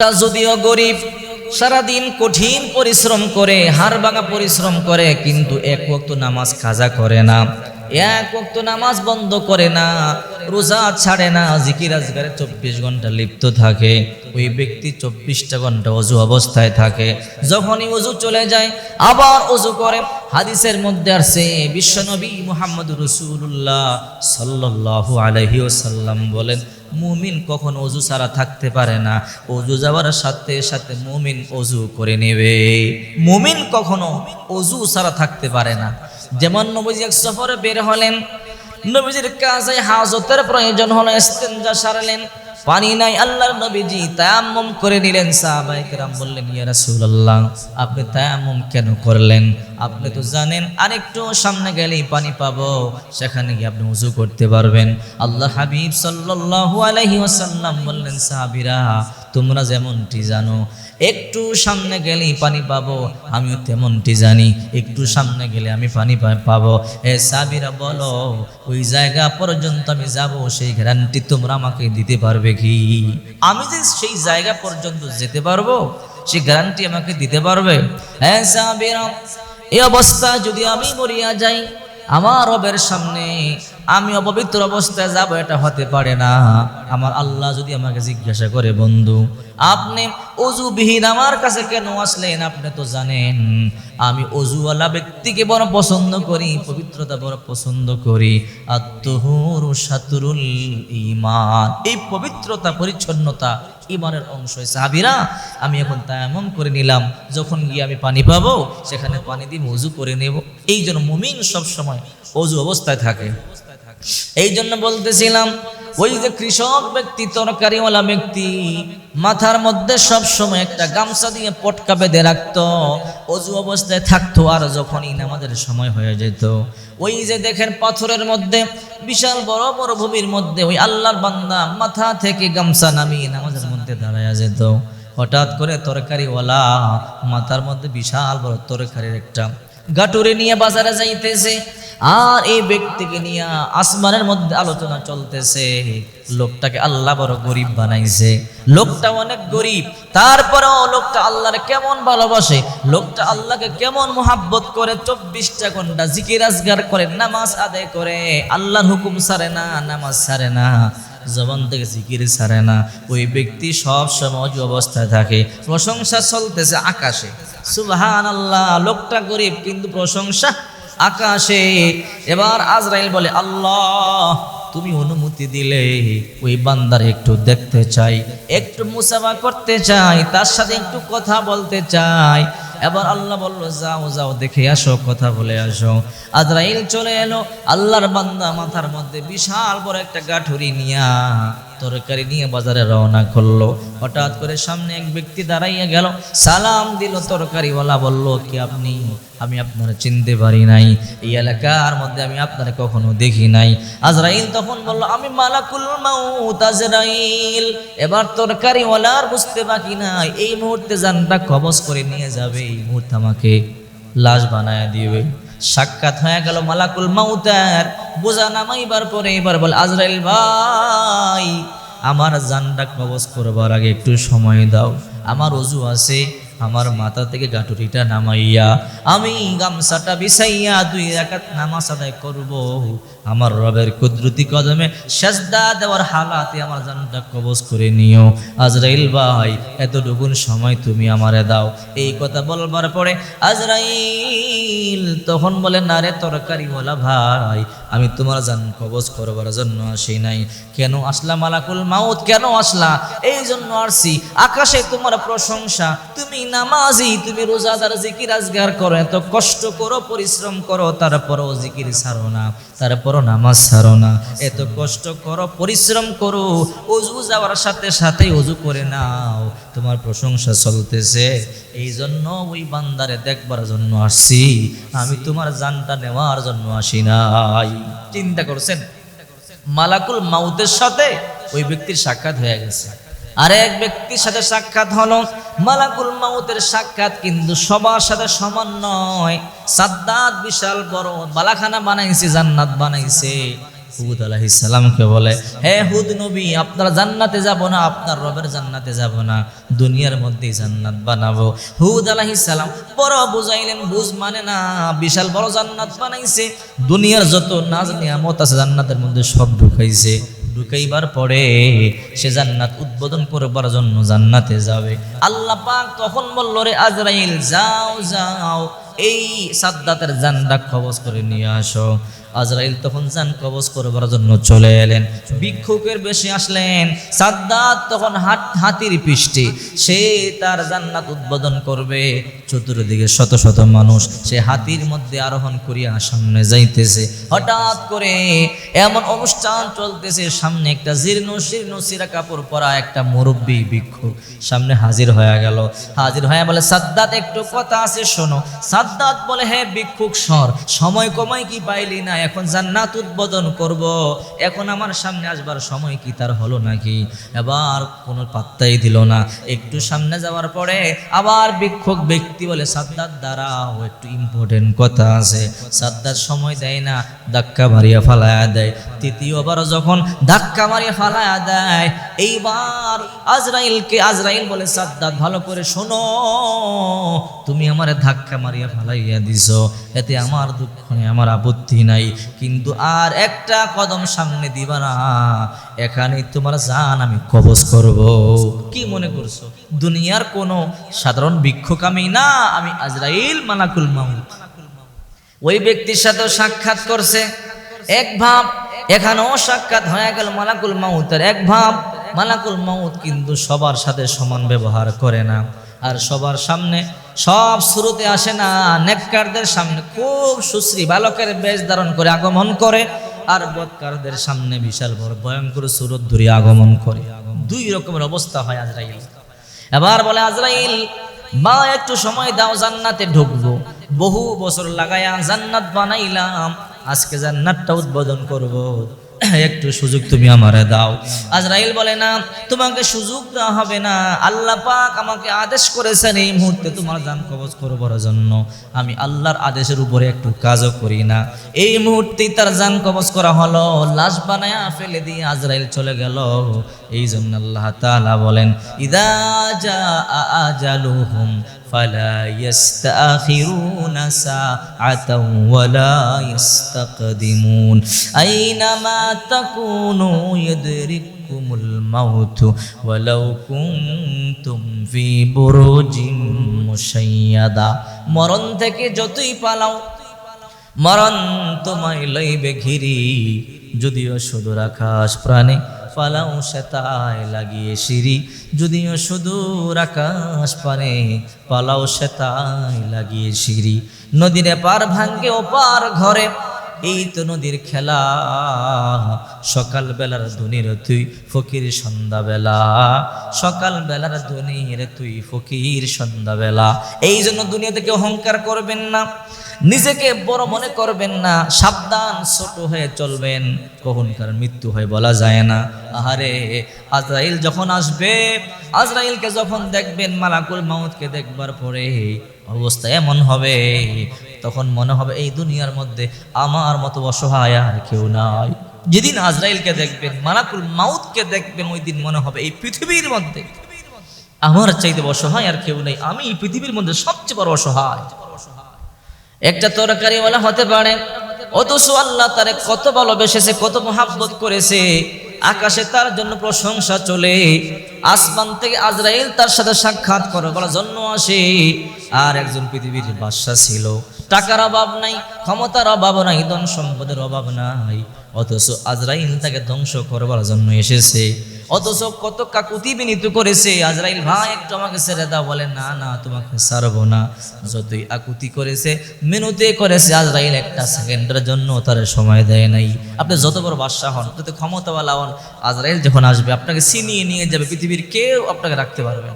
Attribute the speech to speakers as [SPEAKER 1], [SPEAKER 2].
[SPEAKER 1] যদিও গরিব, সারাদিন কঠিন পরিশ্রম করে, হাড় ভাঙা পরিশ্রম করে, কিন্তু এক ওয়াক্ত নামাজ কাজা করে না। এক ওয়াক্ত নামাজ বন্ধ করে না, রোজা ছাড়ে না, জিকির আজগারে চব্বিশ ঘণ্টা লিপ্ত থাকে। ওই ব্যক্তি চব্বিশটা ঘণ্টা অজু অবস্থায় থাকে। যখনই অজু চলে যায়, আবার অজু করে। হাদিসের মধ্যে আসছে বিশ্বনবী মুহাম্মদ রসুল্লাহ সাল্লাহ আলাইহি ওসাল্লাম বলেন, মুমিন কখন অজু ছাড়া থাকতে পারে না, অজু যাওয়ার সাথে সাথে মুমিন অজু করে নেবে। মুমিন কখনো অজু ছাড়া থাকতে পারে না। যেমন নবজি এক সফরে বের হলেন নবীজির কাছে হাজতের প্রয়োজন হলো ইস্তেঞ্জা সারালেন। পানি নাই, আল্লাহর নবীজি তায়াম্মুম করে নিলেন। সাহাবায়ে কেরাম বললেন, ইয়া রাসূলুল্লাহ, আপনি তায়াম্মুম কেন করলেন? আপনি তো জানেন, আরেকটু সামনে গেলেই পানি পাবো। সেখানে গিয়ে আপনি উজু করতে পারবেন। আল্লাহ হাবিব সাল্লাল্লাহু আলাইহি ওয়াসাল্লাম বললেন, সাহাবীরা, তোমরা যেমনটি জানো একটু সামনে গেলেই পানি পাবো, আমিও তেমনটি জানি, একটু সামনে গেলে আমি পানি পাবো। এ সাবিরা বলো, ওই জায়গা পর্যন্ত আমি যাব, সেই গ্যারান্টি তোমরা আমাকে দিতে পারবে কি? আমি যে সেই জায়গা পর্যন্ত যেতে পারব, সেই গ্যারান্টি আমাকে দিতে পারবে? হ্যাঁ সাবিরা, এই অবস্থা যদি আমি মরিয়া যাই, আমার রবের সামনে আমি অপবিত্র অবস্থায় যাব, এটা হতে পারে না। আমার আল্লাহ যদি আমাকে জিজ্ঞাসা করে, বন্ধু, আপনি অজুবিহীন আমার কাছে কেন আসলেন? আপনি তো জানেন, আমি অজুওয়ালা ব্যক্তিকে বড় পছন্দ করি, পবিত্রতা বড় পছন্দ করি। সাতুরুল ইমান এই পবিত্রতা, পরিচ্ছন্নতা ইমানের অংশ সাহাবিরা আমি এখন তা এমন করে নিলাম, যখন গিয়ে আমি পানি পাবো, সেখানে পানি দিয়ে অজু করে নেব। এই জন্য মুমিন সবসময় অজু অবস্থায় থাকে। এই জন্য বলতেছিলাম, ওই যে কৃষক ব্যক্তি, তরকারিওয়ালা ব্যক্তি, মাথার মধ্যে সব সময় একটা গামছা দিয়ে পটকা বেঁধে রাখতো, অজু অবস্থায় থাকতো, আর যখনই নামাজের সময় হয়ে যেত। ওই যে দেখেন পাথরের মধ্যে, বিশাল বড় বড় ভূমির মধ্যে ওই আল্লাহর বান্দা মাথা থেকে গামছা নামিয়ে নামাজের মধ্যে দাঁড়ায় যেত। হঠাৎ করে তরকারিওয়ালা মাথার মধ্যে বিশাল বড় তরকারির একটা গাটুরে নিয়ে বাজারে যাইতেছে। আর এই ব্যক্তিকে নিয়ে আসমানের মধ্যে আলোচনা চলতেছে। লোকটাকে আল্লাহ বড় গরিব বানাইছে। লোকটা অনেক গরিব। তারপরেও লোকটা আল্লাহর কেমন ভালোবাসে? লোকটা আল্লাহকে কেমন মোহাব্বত করে? চব্বিশটা ঘণ্টা জিকির, আজগার করে, নামাজ আদায় করে। আল্লাহর হুকুম সারে না, নামাজ সারে না, জবান থেকে জিকির ছাড়ে না। ওই ব্যক্তি সব সময় অবস্থায় থাকে। প্রশংসা চলতেছে আকাশে। সুবহান আল্লাহ লোকটা গরিব কিন্তু প্রশংসা আকাশে। এবার আজরাইল বলে, আল্লাহ, তুমি অনুমতি দিলে ওই বান্দার একটু দেখতে চাই, একটু মুসাফা করতে চাই, তার সাথে একটু কথা বলতে চাই। এবার আল্লাহ বলল, যাও যাও, দেখে আসো, কথা বলে আসো। আজরাইল চলে এলো, আল্লাহর বান্দা মাথার মধ্যে বিশাল বড় একটা গাঠুরি নিয়া তরকারি নিয়ে বাজারে রওনা করল। হঠাৎ করে সামনে এক ব্যক্তি দাঁড়াইয়া গেল। সালাম দিল তরকারিওয়ালা, বলল, কি আপনি? আমি আপনার চিনতে পারি নাই। এই এলাকার মধ্যে আমি আপনার কখনো দেখি নাই। আজরাইল তখন বলল, আমি মালাকুল মাউত আজরাইল। এবার আর বুঝতে বাকি নাই। এই মুহূর্তে জানটা কবজ করে নিয়ে যাবে। এই মুহূর্তে আমাকে লাশ বানায় দিবে। সাক্ষাৎ হয়ে গেল মালাকুল মাউতার বোঝা নামাইবার পরে এবার বল, আজরাইল ভাই, আমার জানটা কবজ করবার আগে একটু সময় দাও। আমার অজু আছে, আমার মাথা থেকে গাটুরিটা নামাইয়া আমি গামছাটা বিছাইয়া দুই রাকাত নামাজ আদায় করব। আমার রবের কুদরতি কদমে সেজদা দেওয়ার হালাতে আমার জানটা কবজ করে নিও। আজরাইল ভাই, এতটুকুন সময় তুমি আমারে দাও। এই কথা বলবার পরে আজরাইল তখন বলে, না রে তরকারি বলা ভাই আমি তোমার জান কবজ করবার জন্য আসি নাই। কেন আসলা মালাকুল মাউত? কেন আসলা? এই জন্য আসছি। আকাশে তোমার প্রশংসা। তুমি নামাজি, তুমি রোজাদার জিকির আজগার করো, এত কষ্ট করো, পরিশ্রম করো, তারপরও জিকির ছাড়ো না, তারপরও নামাজ ছাড়ো না। এত কষ্ট করো, পরিশ্রম করো, অজু যাওয়ার সাথে সাথে অজু করে নাও। তোমার প্রশংসা চলতেছে এই জন্য ওই বান্দারে দেখবার জন্য আসছি। আমি তোমার জানটা নেওয়ার জন্য আসি নাই। চিন্তা করছেন? মালাকুল মাউতের সাথে ওই ব্যক্তির সাক্ষাৎ হয়ে গেছে। আর এক ব্যক্তির সাথে সাক্ষাৎ হলো, মালাকুল মাউতের সাক্ষাৎ কিন্তু সবার সাথে সমান নয়। সাদ্দাত বিশাল বড় বালাখানা বানাইছে, জান্নাত বানাইছে। হুদ আলাইসালামকে বলে, হে হুদ নবী, আপনার জান্নাতে যাব না, আপনার রবের জান্নাতে যাব না, দুনিয়ার মধ্যেই জান্নাত বানাবো। হুদ আলাইসালাম বড় বুঝাইলেন, বুঝ মানে না, বিশাল বড় জান্নাত বানাইছে, দুনিয়ার যত নাজ নিয়ামত আছে জান্নাতের মধ্যে সব ঢুকাইছে। ঢুকাইবার পরে সে জান্নাত উদ্বোধন করবার জন্য জান্নাতে যাবে। আল্লাহ পাক তখন বলল, রে আজরাইল, যাও যাও। এই সাদ্দাতের জানটা কবজ করে নিয়ে আসো। আজরাইল তখন জান কবজ করবার জন্য চলে এলেন। ভিক্ষুকের বেশি আসলেন। সাদ্দাত তখন হাত, হাতির পৃষ্ঠে। সে তার জান্নাত উদ্বোধন করবে। চতুর্দিকে শত শত মানুষ সে হাতির মধ্যে আরোহণ করিয়া সামনে যাইতেছে। হঠাৎ করে এমন অনুষ্ঠান চলতেছে, সামনে একটা জীর্ণ, শীর্ণ সিরা কাপড় পরা একটা মুরব্বী ভিক্ষুক সামনে হাজির হয়ে গেল। হাজির হয়ে বলে, সাদ্দাত, একটু কথা আছে, শোনো। সাদ্দাত বলে হ্যাঁ ভিক্ষুক সর, সময় কমাই কি পাইলি না? এখন জান্নাত উদ্বোধন করব। এখন আমার সামনে আসবার সময় কি তার হলো নাকি? এবার কোনো পাত্তাই দিল না। একটু সামনে যাওয়ার পরে আবার ভিক্ষুক ব্যক্তি বলে সাদ্দাত দাঁড়াও একটু ইম্পর্টেন্ট কথা আছে। সাদ্দাত সময় দেয় না, ধাক্কা মারিয়া ফালায়া দেয়। তৃতীয়বার যখন ধাক্কা মারিয়া ফালায়া দেয়, এইবার আজরাইলকে, আজরাইল বলে সাদ্দাত ভালো করে শোনো, তুমি আমার ধাক্কা মারিয়া ফালাইয়া দিছ। এতে আমার দুঃখ নেই, আমার আপত্তি নাই। কিন্তু আর একটা কদম সামনে দিবা না। এখানেই তোমার জান আমি কবজ করব। কি মনে করছ? দুনিয়ার কোনো সাধারণ ভিক্ষুক আমি না, আমি আজরাইল মালাকুল মাউত। ওই ব্যক্তির সাথেও সাক্ষাৎ করছে। এক ভাব, এখানেও সাক্ষাৎ হয়ে গেল মালাকুল মাউতের এক ভাব, মালাকুল মাউত কিন্তু সবার সাথে সমান ব্যবহার করে না। আর সবার সামনে সব শুরুতে আসে না, নেককারদের সামনে খুব সুশ্রী বালকের বেশ ধারণ করে আগমন করে আর বৎকারদের সামনে বিশাল বড় ভয়ঙ্কর সুরত ধরে আগমন করে। দুই রকমের অবস্থা হয় আজরাইল। এবার বলে, আজরাইল, মা, একটু সময় দাও, জান্নাতে ঢুকবো। বহু বছর লাগায়া জান্নাত বানাইলাম, আজকে জান্নাতটা উদ্বোধন করব। একটু সুযোগ তুমি আমারে দাও। আজরাইল বলে, না, তোমাকে সুযোগ দেওয়া হবে না। আল্লাহ পাক আমাকে আদেশ করেছেন এই মুহূর্তে তোমার জান কবজ করবার জন্য। আমি আল্লাহর আদেশের উপরে একটু কাজও করি না। এই মুহূর্তেই তার জান কবজ করা হলো। লাশ বানায়া ফেলে দিয়ে আজরাইল চলে গেল। এই জন্য আল্লাহ তাআলা বলেন, ইদা জা আজালুহুম فلا يستأخرون ساعة ولا يستقدمون أينما تكونوا يدرككم الموت ولو كنتم في بروج مشيدة মরণ থেকে যতই পালাও মরণ তোমায় লইবে ঘিরি যদিও সুদূর আকাশ প্রাণে পালাও সে তাই লাগিয়ে সিঁড়ি, যদিও সুদূর আকাশ পারে পালাও সে তাই লাগিয়ে সিঁড়ি। নদীরে পার ভাঙ্গে পার ঘরে, এই তো নদীর খেলা। সকাল বেলার ধনির তুই ফকির সন্ধ্যাবেলা। সকাল বেলার ধনির তুই ফকির সন্ধ্যাবেলা। এই জন্য দুনিয়াতে কেউ অহংকার করবেন না। নিজেকে বড় মনে করবেন না, সাবধান ছোট হয়ে চলবেন। কখনকার মৃত্যু হয় বলা যায় না। আহারে, আজরাইল যখন আসবে, আজরাইলকে যখন দেখবেন, মালাকুল মাউতকে দেখবার পরে অবস্থা এমন হবে, তখন মনে হবে এই দুনিয়ার মধ্যে আমার মতো অসহায় আর কেউ নাই। যেদিন আজরাইলকে দেখবেন, মালাকুল মাউতকে দেখবেন, ওই দিন মনে হবে এই পৃথিবীর মধ্যে। আমার চাইতে অসহায় আর কেউ নেই, আমি পৃথিবীর মধ্যে সবচেয়ে বড় অসহায়। একটা তরকারিওয়ালা হতে পারে। অথচ আল্লাহ তারে কত ভালোবেসেছে, কত মহাব্বত করেছে। আকাশে তার জন্য প্রশংসা চলে, আসমান থেকে আজরাইল তার সাথে সাক্ষাৎ করবার জন্য আসে, আর একজন পৃথিবীর বাদশা ছিল। টাকার অভাব নাই, ক্ষমতার অভাব নাই, ধন সম্পদের অভাব নাই। অথচ আজরাইল তাকে ধ্বংস করবার জন্য এসেছে। অথচ কত কাকুতি বিনীত করেছে, আজরাইল ভাই একটু আমাকে ছেড়ে দাও, বলে, না না, তোমাকে ছাড়বো না। যতই আকুতি করেছে, মেনুতে করেছে, আজরাইল একটা সেকেন্ডের জন্য তার সময় দেয় নাই। আপনি যত বড় বাদশাহ হন, যত ক্ষমতাওয়ালা হন, আজরাইল যখন আসবে, আপনাকে ছিনিয়ে নিয়ে যাবে, পৃথিবীর কেউ আপনাকে রাখতে পারবে